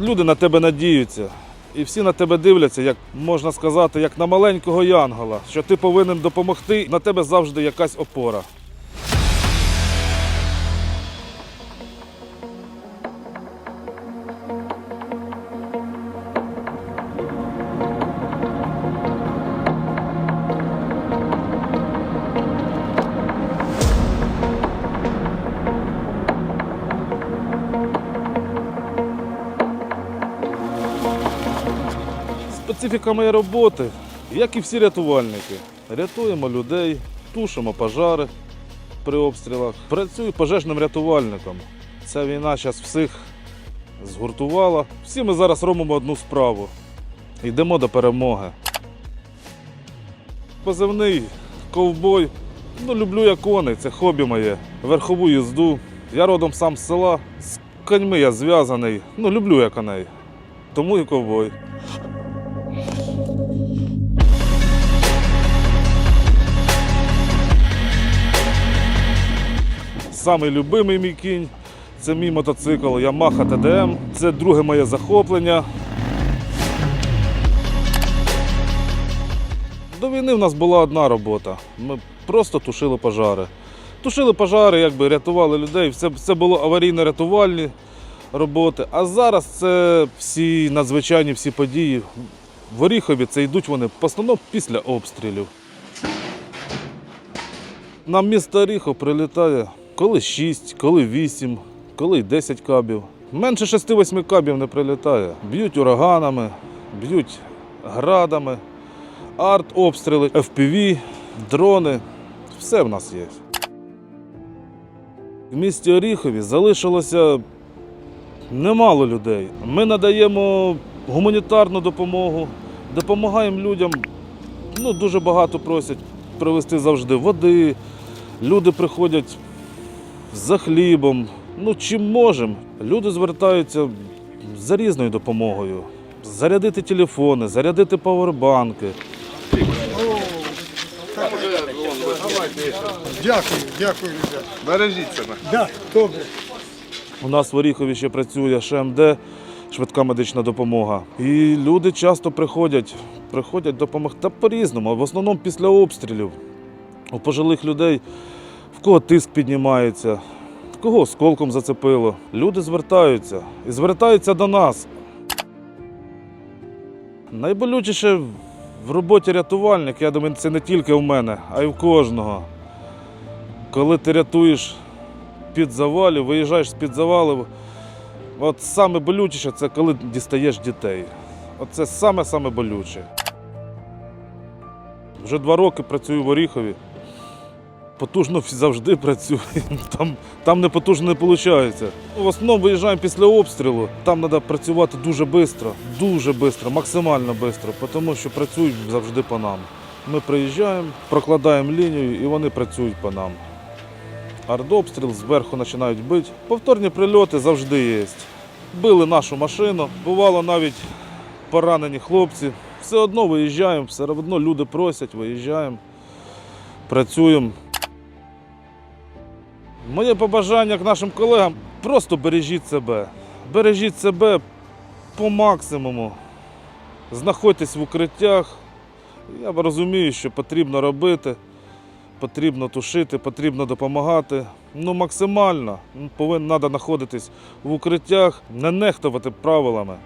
Люди на тебе надіються. І всі на тебе дивляться, як можна сказати, як на маленького янгола, що ти повинен допомогти, на тебе завжди якась опора. Специфіка моєї роботи, як і всі рятувальники. Рятуємо людей, тушимо пожари при обстрілах. Працюю пожежним рятувальником. Ця війна зараз всіх згуртувала. Всі ми зараз робимо одну справу. Йдемо до перемоги. Позивний ковбой. Ну, люблю я коней, це хобі моє. Верхову їзду. Я родом сам з села. З коньми я зв'язаний. Ну, люблю я коней. Тому і ковбой. Самий любимий мій кінь це мій мотоцикл Yamaha TDM. Це друге моє захоплення. До війни в нас була одна робота. Ми просто тушили пожари. Тушили пожари, якби рятували людей. Все, все було аварійно-рятувальні роботи. А зараз це всі надзвичайні всі події. В Оріхові це йдуть вони в основному після обстрілів. На місто Оріхов прилітає коли 6, коли 8, коли й 10 кабів. Менше 6-8 кабів не прилітає. Б'ють ураганами, б'ють градами, арт-обстріли, FPV, дрони. Все в нас є. В місті Оріхові залишилося немало людей. Ми надаємо гуманітарну допомогу, допомагаємо людям. Ну, дуже багато просять привезти завжди води. Люди приходять за хлібом. Ну, чим можемо. Люди звертаються за різною допомогою. Зарядити телефони, зарядити павербанки. Дякую, дякую, ребят. Бережіть себе. Да, добре. У нас в Оріхові ще працює ШМД, швидка медична допомога. І люди часто приходять, приходять допомогти та по-різному, в основному після обстрілів. У пожилих людей в кого тиск піднімається, в кого осколком зацепило. Люди звертаються і звертаються до нас. Найболючіше в роботі рятувальника, я думаю, це не тільки в мене, а й в кожного. Коли ти рятуєш під завалів, виїжджаєш з-під завалів. От саме болючіше це коли дістаєш дітей. Оце саме-саме болюче. Вже два роки працюю в Оріхові. Потужно завжди працюю. Там, там не потужно не виходить. В основному виїжджаємо після обстрілу. Там треба працювати дуже швидко, дуже швидко, максимально швидко, тому що працюють завжди по нам. Ми приїжджаємо, прокладаємо лінію і вони працюють по нам. Ардобстріл зверху починають бити. Повторні прильоти завжди є. Били нашу машину, бувало навіть поранені хлопці. Все одно виїжджаємо, все одно люди просять, виїжджаємо, працюємо. Моє побажання к нашим колегам просто бережіть себе. Бережіть себе по максимуму. Знаходьтесь в укриттях. Я розумію, що потрібно робити потрібно тушити, потрібно допомагати. Ну, максимально повинен знаходитись в укриттях, не нехтувати правилами.